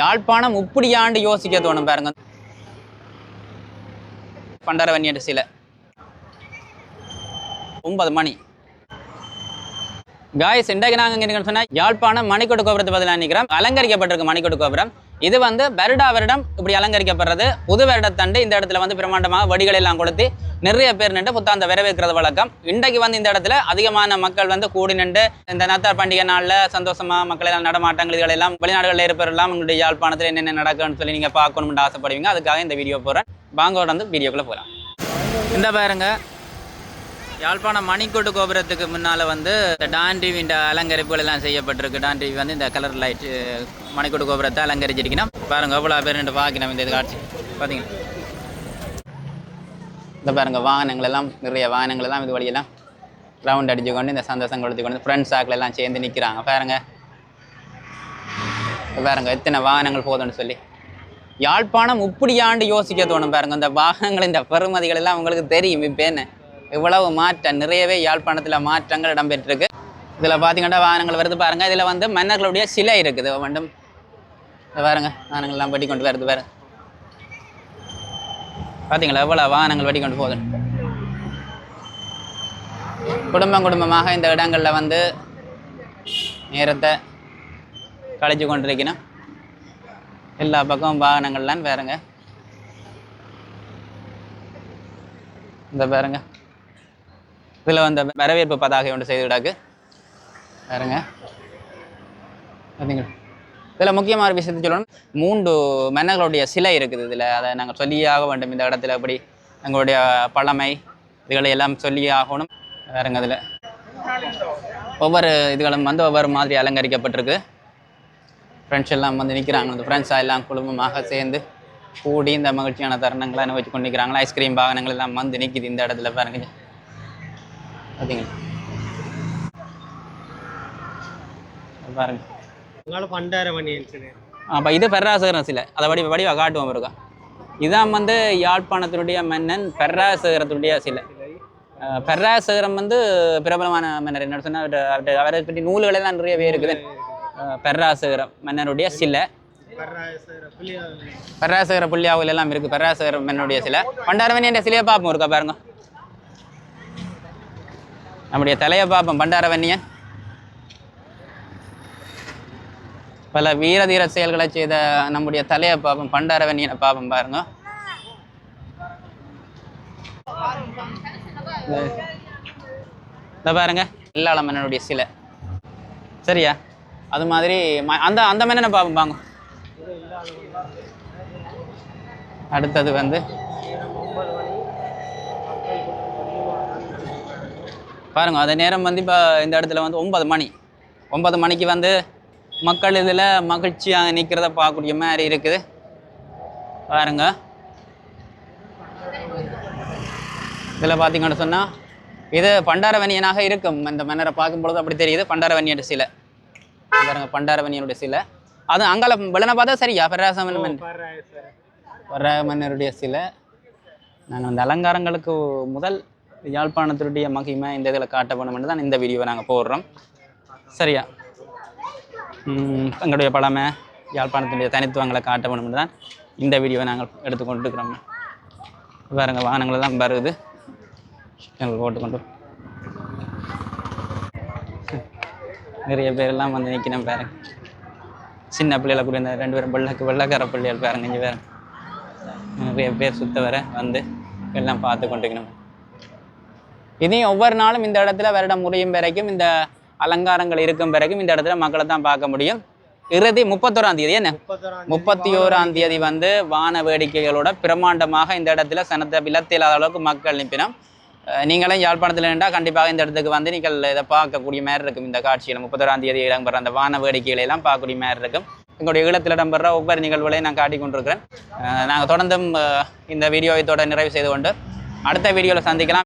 யாழ்ப்பாணம் இப்படியாண்டு யோசிக்க தோணும் பாருங்க. பண்டரவன்னியட்டு சிலை ஒன்பது மணி. காய்ஸ் இன்றைக்கு நாங்கள் இங்கே சொன்னால் யாழ்ப்பாணம் மணிக்கொட்டு கோபுரத்தை பதிலாக நிற்கிறோம் அலங்கரிக்கப்பட்டிருக்கு மணிக்கொட்டு கோபுரம். இது வந்து வருடா வருடம் இப்படி அலங்கரிக்கப்படுறது. புது வருடத்தண்டு இந்த இடத்துல வந்து பிரம்மாண்டமாக வடிகள் எல்லாம் கொடுத்து நிறைய பேர் நின்று புத்தாந்த வரவேற்கிறது வழக்கம். இன்றைக்கு வந்து இந்த இடத்துல அதிகமான மக்கள் வந்து கூடி நின்று இந்த நத்தார் பண்டிகை நாளில் சந்தோஷமாக மக்கள் எல்லாம் நடமாட்டங்கள் இதுகள் எல்லாம் வெளிநாடுகளில் இருப்பவரெல்லாம் உங்களுடைய யாழ்ப்பாணத்தில் என்னென்ன நடக்குன்னு சொல்லி நீங்கள் பார்க்கணும்னு ஆசைப்படுவீங்க. அதுக்காக இந்த வீடியோ போகிறேன் வாங்க வந்து வீடியோக்குள்ளே போகலாம் இந்த பாருங்க யாழ்ப்பாணம் மணிக்கோட்டு கோபுரத்துக்கு முன்னால் வந்து இந்த டான் டிவின்ற அலங்கரிப்புகள் எல்லாம் செய்யப்பட்டிருக்கு. டான் டிவி வந்து இந்த கலர் லைட் மணிக்கோட்டு கோபுரத்தை அலங்கரிச்சிருக்கணும். பாருங்க எவ்வளோ பேர் ரெண்டு பார்க்கணும் இந்த இது காட்சி. பார்த்தீங்கன்னா இந்த பாருங்க வாகனங்கள் எல்லாம் நிறைய வாகனங்கள் எல்லாம் இது வழியெல்லாம் ரவுண்ட் அடிச்சு கொண்டு இந்த சந்தோஷம் கொடுத்து கொண்டு ஃப்ரெண்ட்ஸ் சாக்கில் எல்லாம் சேர்ந்து நிற்கிறாங்க பாருங்கள் பாருங்க எத்தனை வாகனங்கள் போதும்னு சொல்லி. யாழ்ப்பாணம் இப்படியாண்டு யோசிக்க தோணும். பாருங்க இந்த வாகனங்கள் இந்த பெருமதிகள் எல்லாம் உங்களுக்கு தெரியும். இப்போ என்ன? இவ்வளவு மாற்றம் நிறையவே யாழ்ப்பாணத்தில் மாற்றங்கள் இடம்பெற்றிருக்கு. இதில் பார்த்தீங்கன்னா வாகனங்கள் வருது பாருங்க. இதில் வந்து மன்னர்களுடைய சிலை இருக்குது. வேண்டும். பாருங்க. வாகனங்கள்லாம் வெட்டி கொண்டு வருது பாருங்க. பார்த்தீங்களா எவ்வளோ வாகனங்கள் வெட்டி கொண்டு போகுது. குடும்பம் குடும்பமாக இந்த இடங்களில் வந்து நேரத்தை கழிச்சு கொண்டிருக்கணும். எல்லா பக்கமும் வாகனங்கள்லாம் பாருங்க. இந்த பாருங்க. இதில் வந்து வரவேற்பு பதாகை ஒன்று செய்து விடாக்கு. பாருங்க. பார்த்தீங்களா இதில் முக்கியமான ஒரு விஷயத்தை சொல்லணும். மூன்று மன்னர்களுடைய சிலை இருக்குது இதில். அதை நாங்கள் சொல்லியாக வேண்டும். இந்த இடத்துல அப்படி எங்களுடைய பழமை இதுகளை எல்லாம் சொல்லியே ஆகணும். வேறுங்க அதில் ஒவ்வொரு இதுகளும் வந்து ஒவ்வொரு மாதிரி அலங்கரிக்கப்பட்டிருக்கு. ஃப்ரெண்ட்ஸ் எல்லாம் வந்து நிற்கிறாங்க இந்த ஃப்ரெண்ட்ஸாக எல்லாம் குடும்பமாக சேர்ந்து கூடி இந்த மகிழ்ச்சியான தருணங்களை அனுபவிச்சு கொண்டு நிற்கிறாங்களா ஐஸ்கிரீம் வாகனங்கள் எல்லாம் வந்து நிற்கிது இந்த இடத்துல பாருங்க. பார்த்தீங்களா பாருங்க. உங்களால அப்போ இது சிலை அதை வடி வடிவாக காட்டுவோம் இருக்கா இதான் வந்து யாழ்ப்பாணத்தினுடைய மன்னன் பெர்ராசகரத்துடைய சிலை. பெர்ராசகரம் வந்து பிரபலமான மன்னர். என்ன சொன்னால் அவரு- அவரு- பற்றி நூல்கள் எல்லாம் நிறையவே இருக்குது. அஹ் பெர்ராசகரம் மன்னருடைய சிலை. பெர்ராசகர புள்ளியாவில். எல்லாம் இருக்குது பெர்ராசகர மன்னருடைய சிலை. பண்டாரவணி என்ற சிலையை பார்ப்போம். இருக்கா பாருங்க. நம்முடைய தலையை பார்ப்போம் பண்டாரவன்னியன். பல வீரதீர செயல்களை செய்த நம்முடைய தலையை பார்ப்போம் பண்டாரவன்னியனை பார்ப்போம் பாருங்க. இந்த பாருங்க இல்லாள மன்னனுடைய சிலை. சரியா? அது மாதிரி அந்த அந்த மன்னனை பார்ப்போம் பாங்க அடுத்தது வந்து பாருங்க அந்த நேரம் வந்து இப்போ இந்த இடத்துல வந்து ஒன்பது மணி. ஒன்பது மணிக்கு வந்து மக்கள் இதில் மகிழ்ச்சியாக நிற்கிறத பார்க்கக்கூடிய மாதிரி இருக்குது. பாருங்க. இதில் பார்த்தீங்கன்னு சொன்னால் இது பண்டாரவன்னியனாக இருக்கும். இந்த மன்னரை பார்க்கும் பொழுது அப்படி தெரியுது பண்டாரவன்னியோட சிலை. பாருங்க பண்டாரவன்னியனுடைய சிலை. அது அங்கால விளனை பார்த்தா சரியா? பெராசமன். வர மன்னருடைய சிலை. நாங்கள் அந்த அலங்காரங்களுக்கு முதல் யாழ்ப்பாணத்தினுடைய மகிமை இந்த இதில் காட்ட வேணும்னு தான் இந்த வீடியோவை நாங்கள் போடுறோம். சரியா? எங்களுடைய பழமை யாழ்ப்பாணத்தினுடைய தனித்துவங்களை காட்ட வேணும்னு தான் இந்த வீடியோவை நாங்கள் எடுத்துக்கொண்டு இருக்கிறோம் வேறுங்க வாகனங்கள் தான் வருது. எங்களுக்கு ஓட்டுக்கொண்டு நிறைய பேரெல்லாம் வந்து நிற்கணும் பாருங்க. சின்ன பிள்ளைகளை கூட இந்த ரெண்டு பேரும் வெள்ளக்கு வெள்ளக்கார பிள்ளைகள் பாருங்க இங்கே வேறு நிறைய பேர் சுத்த வர வந்து எல்லாம் பார்த்து கொண்டுக்கணும் இதையும் ஒவ்வொரு நாளும் இந்த இடத்துல வருடம் முடியும் வரைக்கும் இந்த அலங்காரங்கள் இருக்கும் வரைக்கும் இந்த இடத்துல மக்களை தான் பார்க்க முடியும். இறுதி முப்பத்தோராம் தேதி என்ன? முப்பத்தி ஓராம் தேதி வந்து வான வேடிக்கைகளோட பிரம்மாண்டமாக இந்த இடத்துல சனத்தை இல்லாத அளவுக்கு மக்கள் நிற்பினோம். நீங்களும் யாழ்ப்பாணத்தில் இருந்தால் கண்டிப்பாக இந்த இடத்துக்கு வந்து நீங்கள் இதை பார்க்கக்கூடிய மாதிரி இருக்கும் இந்த காட்சியில். முப்பத்தோராம் தேதி இடம்பெற அந்த வான வேடிக்கைகளை எல்லாம் பார்க்கக்கூடிய மாதிரி இருக்கும். எங்களுடைய ஈழத்தில் இடம்பெற ஒவ்வொரு நிகழ்வுகளையும் நான் காட்டிக் கொண்டிருக்கிறேன். நாங்கள் தொடர்ந்தும் இந்த வீடியோவை தொடர் நிறைவு செய்து கொண்டு அடுத்த வீடியோவில் சந்திக்கலாம்.